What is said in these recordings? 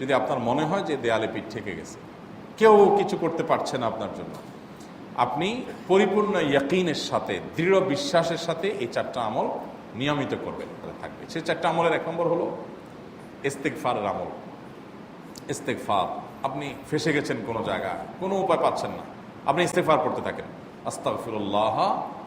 যদি আপনার মনে হয় যে দেয়ালে পিঠ থেকে গেছে, কেউ কিছু করতে পারছে না আপনার জন্য, আপনি পরিপূর্ণ ইয়াকিনের সাথে, দৃঢ় বিশ্বাসের সাথে এই চারটা আমল নিয়মিত করবেন থাকবে। সেই চারটা আমলের এক নম্বর হলো ইস্তেকফারের আমল। ইস্তেকফার আপনি ফেসে গেছেন কোনো জায়গা কোনো উপায় পাচ্ছেন না, আপনি ইস্তেকফার করতে থাকেন। আস্তাগফিরুল্লাহ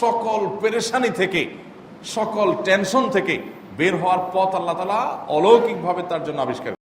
সকল পেরেশানি থেকে, সকল টেনশন থেকে বের হওয়ার পথ আল্লাহ তালা অলৌকিকভাবে তার জন্য আবিষ্কার